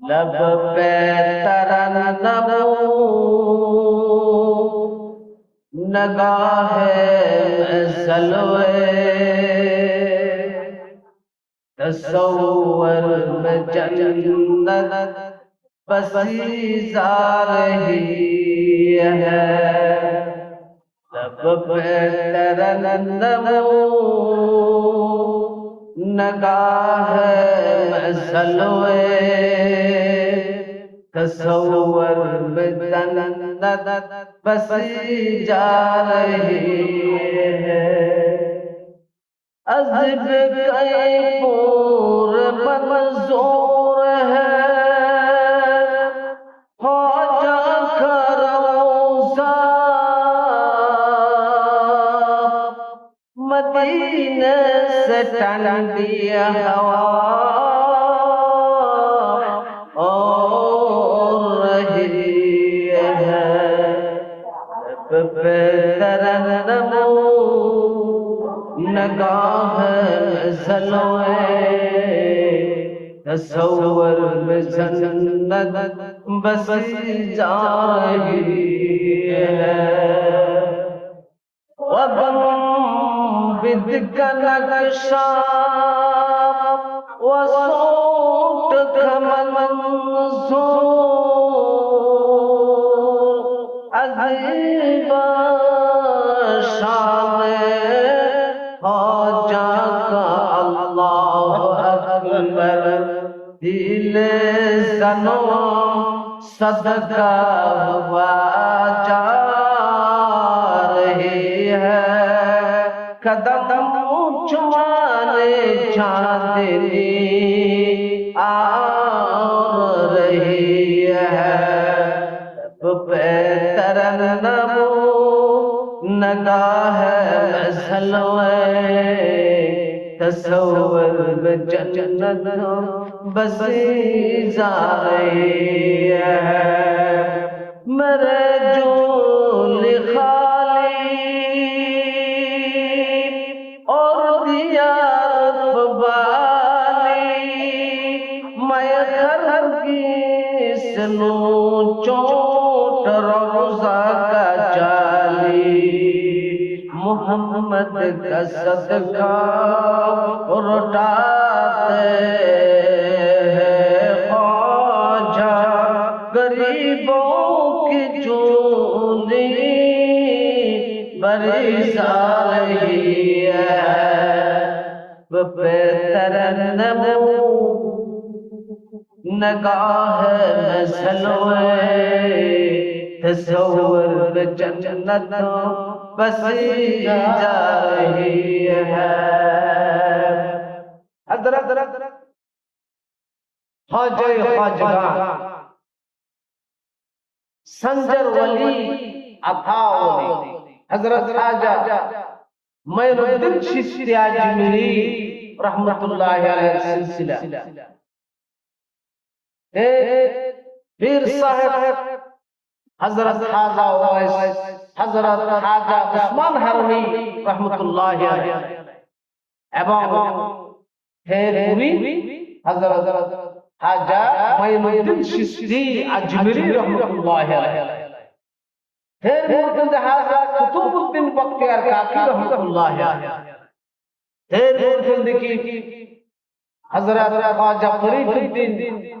لب پہ نبو نگاہ سلوے تصور میں جنت بسی رہی ہے۔ لب پہ نبو نگاہ مسلوے تصور بتندت بس جا رہی ہے۔ عزب کئی দিয়ে হাওয়া نگاہ زلوے تصور میں جنت بس جاہی ہے وبن امید کا نقشہ و کا منظور شان کا اللہ اکبر دل سنو صدقہ ہوا جا رہی ہے قدم چوال چاندنی آ رہی ہے۔ پہ ترن نبو نگاہ سلوے تصور جنت بس جارے ہے۔ مرے جو لکھا محمد کا صدقہ رٹاتے خواجہ غریبوں کی چونی بڑی ساری ہے۔ بہترن نگاہ سلوے تصور جنتوں بسی جاہی ہے۔ ادرا ادرا ادرا سنجر ولی افاو نے، حضرت راجہ میں مین الدین آج اجمیری رحمت اللہ علیہ السلسلہ اے پیر صاحب حضرت حاضر اوائز حضرت حاضر عثمان حرمی رحمت اللہ علیہ ایبان پھر بھی حضرت حاضر مین الدین شستی اجمری رحمت اللہ علیہ پھر ملکن دے حاضر کتوب الدین بکتیار کاکی رحمت اللہ علیہ پھر ملکن دے کی حضرت خواجہ فرید الدین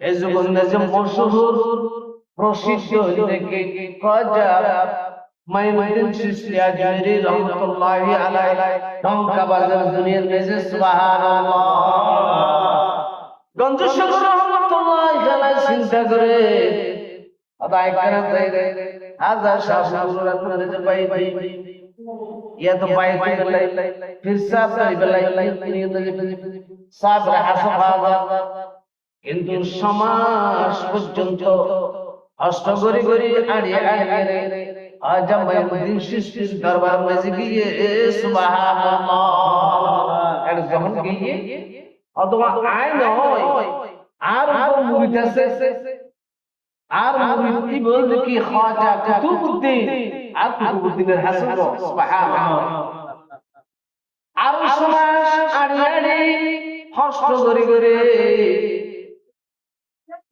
এই যুগন্ধে যে মশহুর প্রসিদ্ধ থেকে খজা মাইমুদ্দিন চিশতি আজমেরি রহমাতুল্লাহি আলাইহি ঢাকা বাজার দুনিয়ার মেজে সুবহানাল্লাহ। গঞ্জ শেখ রহমাতুল্লাহি চিন্তা করে। ফির সাহেব কিন্তু সমাজ পর্যন্ত অষ্ট গরি গরি আড়িয়ে আড়িয়ে আজ মাইনুদ্দিন সৃষ্টির দরবার মাঝে গিয়ে সুবহানাল্লাহ। আর যখন গিয়ে অথবা আয় নয়, আর মুরিদ আছে আর মুরিদ বলতে কি, খাজা আর হাসান আর হস্ত করে করে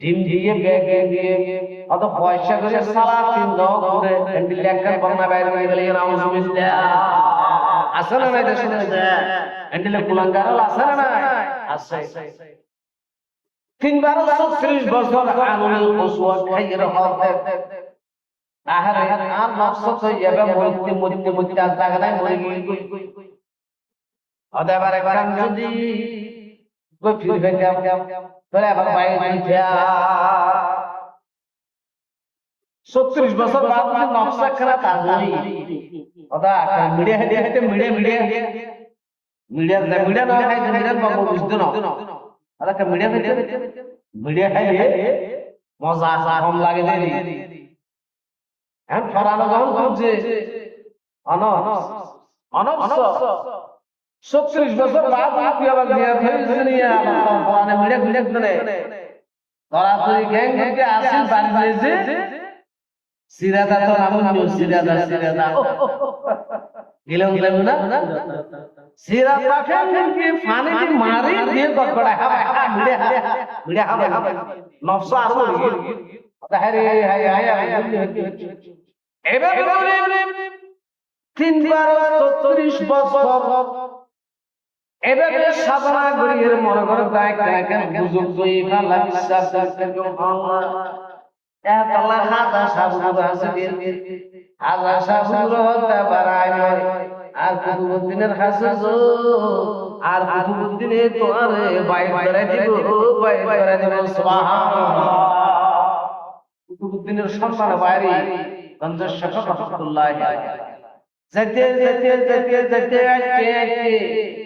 ডিম দিয়ে ব্যাগ দিয়ে অত পয়সা করে সালা তিন দাও করে হ্যান্ডেল লেখার বাংলা বাইরে হয়ে গেলে নাউজুবিল্লাহ। আছে না নাই, দেশে হ্যান্ডেলে কুলাঙ্গার আছে না আছে। তিনবার ছত্রিশ বছর আঙুল ওসওয়াদ খাইয়ে হতে। আহারে, আর নফস তো যাবে মরতে মরতে মরতে আর জায়গা নাই মরে গিয়ে অত এবার একবার যদি কই ফিরে ফেলে তোরা আবার বাইরে উঠিয়া ছত্রিশ বছর বাদ নকশা তার নাই ওটা মিডিয়া হেঁটে হেঁটে মিডিয়া মিডিয়া। মিডিয়া। মিডিয়া না খাই মিডিয়া বাবু বুঝতে না ওটা মিডিয়া হেঁটে মিডিয়া খাইলে মজা কম লাগে দেরি। এখন ফরানো যখন বুঝছে অন অনবস ছত্রিশ বছর বাদ তুই আবার বিয়া ফেলিস আমার ফরানে মিডিয়া মিডিয়া করে তোরা তুই গ্যাং গ্যাংকে আসিস বাড়ি যে সিরাদা তো নাম নিও সিরাদা সিরাদা গেলাম গেলাম না। সিরাদা ফেলকে ফানে কি মারি দিয়ে গড়গড়া হাবা মিডে মিডে হাবা নফস আর লাগি তাহলে হাই হাই হাই এবার তিনবার চৌত্রিশ বছর। এবারে সাধনা করি মনে করে তাই কেন বুঝুক তুই? আল্লাহ বিশ্বাস করতে এতলা হাজা সাবুর আছে হাজা সাবুর হতে পারায় আর কুতুবুদ্দিনের হাসে আর কুতুবুদ্দিনে তো বাইর করে দিব বাইর করে দিব। সুবহানাল্লাহ। কুতুবুদ্দিনের সন্তান বাইরে। গঞ্জের শেখ রহমাতুল্লাহ যেতে আজকে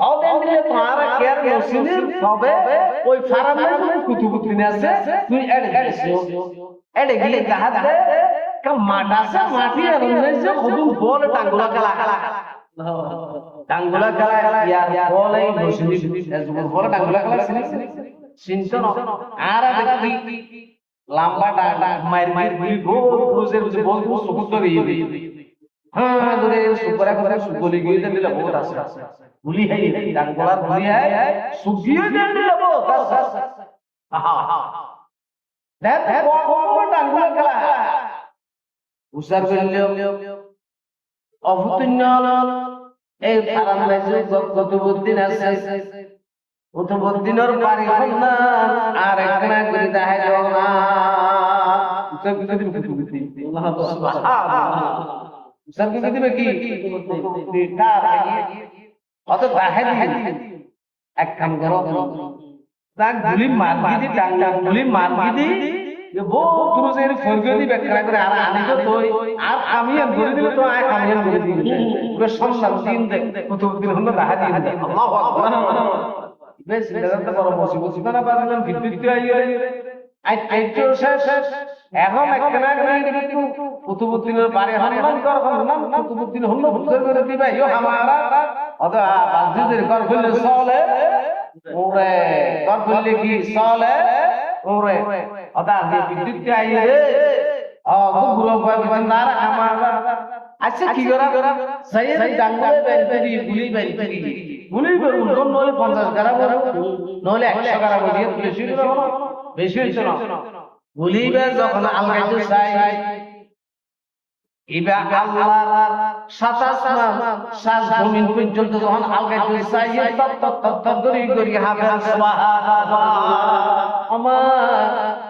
হদ এন্ডিলে তোমারা কেয়ার মসিনের সবে ওই ফারামে কুতুবুদ্দিন আছে। তুই এড গেছিস এডে গিলে গাহাত দে কা মাটাসা মাটি আর নেছে খুদু বল টাঙ্গুলা কালা টাঙ্গুলা কালা। ইয়ার বল এই বসিনি এজুর বল টাঙ্গুলা কালা সিনি সিনতো আর দেখি লম্বা ডাটা মাইর মাইর দুই গোল ক্রুজের বল সুকুত করে হ্যাঁ ধরে সুপরা করে সুগলি গিয়ে দিলে বহুত আছে গুলি হাই টাঙ্গুলা গুলি হাই সুগিয়ে দিলে বহুত আছে আহা দেখ ডাঙ্গুলো খেলা উসার করলেও অভূতন্য এই ফারাম লাইছে গতবদ্দিন আছে গতবদ্দিনের বাড়ি হল না আর একখানা করে দেখাই যাও না। উসার করে দিবে গতবদ্দিন করে দিবে কি? অত দেখাই দিবে এক কাম করো। তাক গুলি মারবি দি টাং টাং গুলি মারবি দি। যে বো যে ফরগে দি বেকরা করে আর আনি তো তুই আর আমি আর করে দিলে তো আয় আমি আর করে পুরো সম্মান দিন দে কত দিন হলো দেখা দিয়ে আল্লাহু আকবার। বেশ এটা তো বড় মুসিবত না বাদলাম বিদ্যুৎ দিয়ে আই আই তো শেষ এখন একখানা করে একটু কুতুবুদ্দিনের বাড়ি অত কি চলে? ওরে অদা যে বিদ্যুৎ দিয়ে আইয়ে ও আচ্ছা গুলি বেরি গুলি বেরি উল্টো নলে 50 গ্রাম নলে 100 গ্রাম দিয়ে বেশি বেশি গুলি বে যখন আল্লাহ চাই ইবা আল্লাহর সাত আসমান সাত জমিন পর্যন্ত যখন আলগাইতে চাই তত তত তত দরি দরি হাবে সুবহানাল্লাহ আমার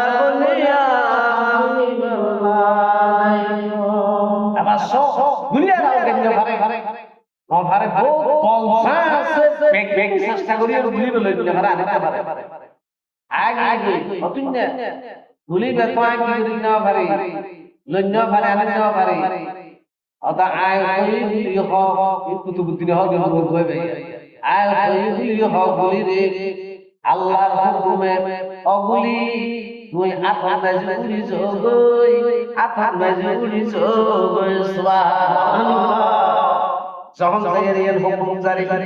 বেগ বেগ চেষ্টা করি আর গুলি লই দিলে ঘরে আনতে পারে আগে আগে অতুন না গুলি বেত আগে গুলি না পারে লন্য পারে আনতে পারে অতা আয় কই গুলি হ কুতু বুদ্ধি হ গো গো ভাই আয় কই গুলি হ গুলি রে আল্লাহর হুকুমে অগুলি। তুই আথা মেজে জগই আথা মেজে জগই সুবহানাল্লাহ। যখন সাইয়ের হুকুম জারি করে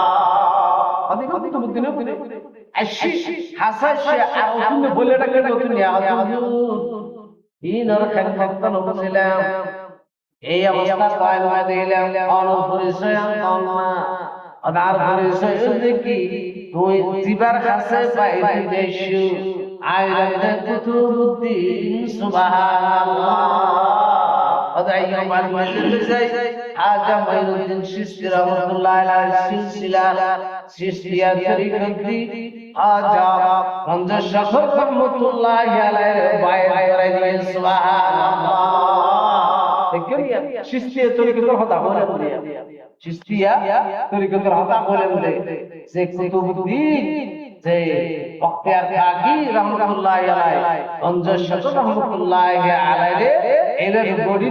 কুতুবুদ্দিন আশি আর তুমি বলে ডাকে নতুন ইনর খান ভক্তন বুঝিলাম এই অবস্থা কয়েল মা দিলাম অনর পরিচয় আনতাম পরিচয় দেখি তুই জিবার কাছে পাইবি দেশু। আইরাতে কুতুবুদ্দিন সুবহানাল্লাহ। আদাই আমার মসজিদে যাই। আজা মাইনুদ্দিন সিস্তি রহমাতুল্লাহ আলাইহি সিলসিলা সিস্তিয়া তরিকতি আজা গঞ্জ শখর রহমাতুল্লাহ আলাইহি বাইরে করে দিয়ে সুবহানাল্লাহ। দেখেন সিস্তিয়া তরিকতের কথা বলে বলে চিস্তিয়া তরিকতের হতা বলে বলে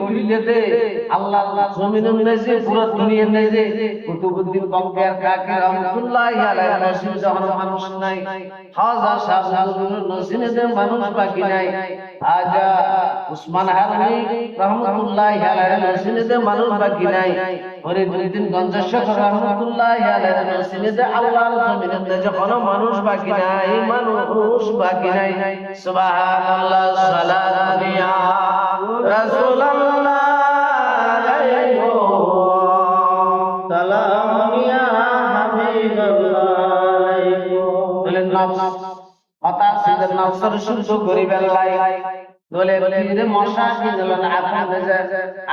তুলে দে আল্লাহ জমিনের নেজে পুরো দুনিয়ার কুতুবুদ্দিন বখতিয়ার কাকি রহমাতুল্লাহ আলাইহি নসিব যখন মানুষ নাই। মানুষ বাকি নাই। আজা উসমান আলাইহি মানুষ বাকি নাই। গঞ্জেশ্বর আলাইহি আল্লাহর জমিনের কোনো মানুষ বাকি নাই, মানুষ বাকি নাই। সুবহানাল্লাহ সালাতুনিয়া রাসূলুল্লাহ। নফসের শুদ্ধ করিবেন লাই। বলে তীরে মশা কিনলেন আপন দেজে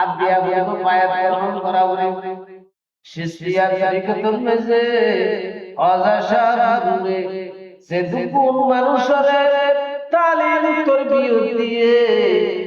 আদিয়া পায়া পায়া গ্রহণ করা উনি শিষ্টিয়া তরিকতুল মেজে অজাশা দূরে। সে দুপুর মানুষের তালিম তরবিয়ত দিয়ে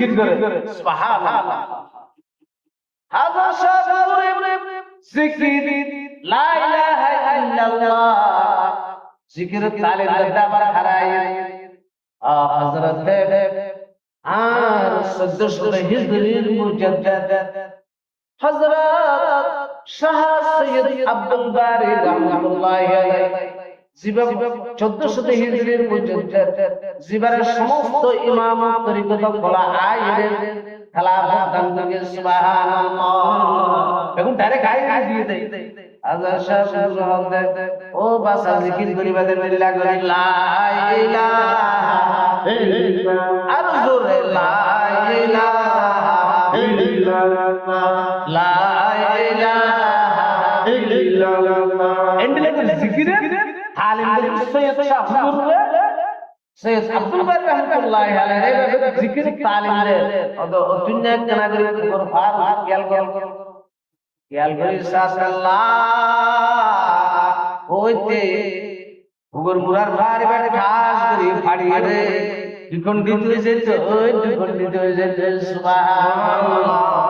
জিকির করে সুবহানাল্লাহ। হুজুর জিকির। লা ইলাহা ইল্লাল্লাহ। জিকির তালিম দাবার হারাই হযরত আর সদস্য হিজরির মুজাদ্দাদ। হযরত শাহ সৈয়দ আব্দুল বারি রহমাতুল্লাহি আলাইহি। 1400 হিজরির মুজাদ্দাদ জিবারের সমস্ত ইমাম তরিকত বলা আইনের খেলাফত দান করে, সুবহানাল্লাহ। এখন ডাইরেক্ট আই দিয়ে দেই আজার সাহেব রহমত ও বাসা জিকির করিবাদের মিল্লা করি লা ইলাহা আর জোরে, লা ইলাহা লা ইলাহা এন্ডলে জিকিরে তালিম দেন সৈয়দ শাহ হুজুর সৈয়দ আব্দুল বারি রহমাতুল্লাহি আলাইহি এইভাবে জিকির তালিম দুনিয়া কেনা করে। কর ফার গেল গেল গেল করে সাল্লাহ হইতে হুগর মুরার ভারে ভারে ঠাস করে ফাড়িয়ে রে দ্বিখণ্ডিত হয়েছে তো দ্বিখণ্ডিত হয়েছে সুবহানাল্লাহ।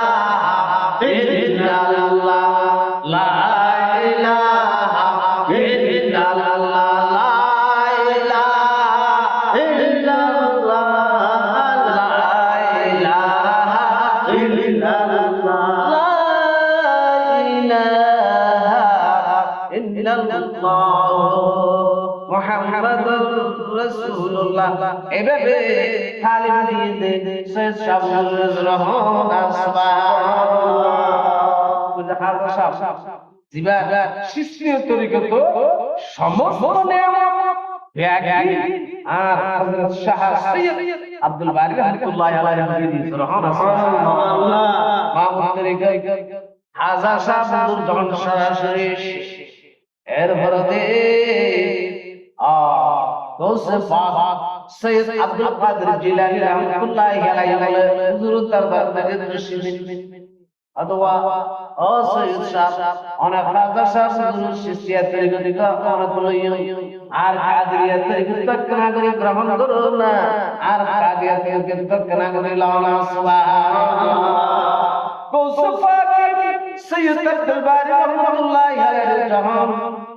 এভাবে তালিম দিয়ে দে সৈয়দ শাহুল রহমান সুবহানাল্লাহ জিবা শিষ্যীয় তরিকত সমস্ত আর হযরত শাহ সৈয়দ আব্দুল বারি রহমাতুল্লাহি আলাইহি সুবহানাল্লাহ হাজার শাহ যখন সরাসরি এর ভরতে আ গৌসে পাক সৈয়দ আব্দুল কাদের জিলানী রহমাতুল্লাহি আলাইহি হুজুর দরবার মধ্যে দৃষ্টি অথবা ও সৈয়দ সাহেব অনেক রাজা সাহেব হুজুর শিষ্যিয়া তরিকত অনেক লইও আর কাদিরিয়া তরিকত করে গ্রহণ করো না। আর কাদিরিয়া তরিকত তকনা করে না সুবহানাল্লাহ গৌসে সৈয়দ আব্দুল বারি রহমাতুল্লাহি আলাইহি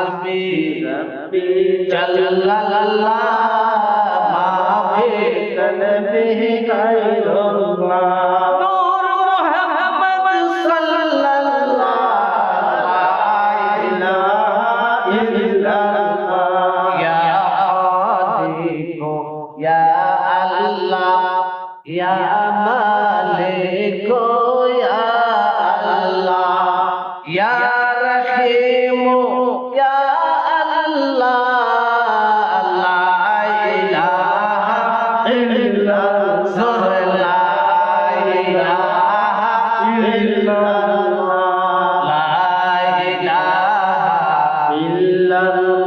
হাসবি রব্বি জাল্লাল্লাহ মাফি কলবি গায়রুল্লাহ Allah.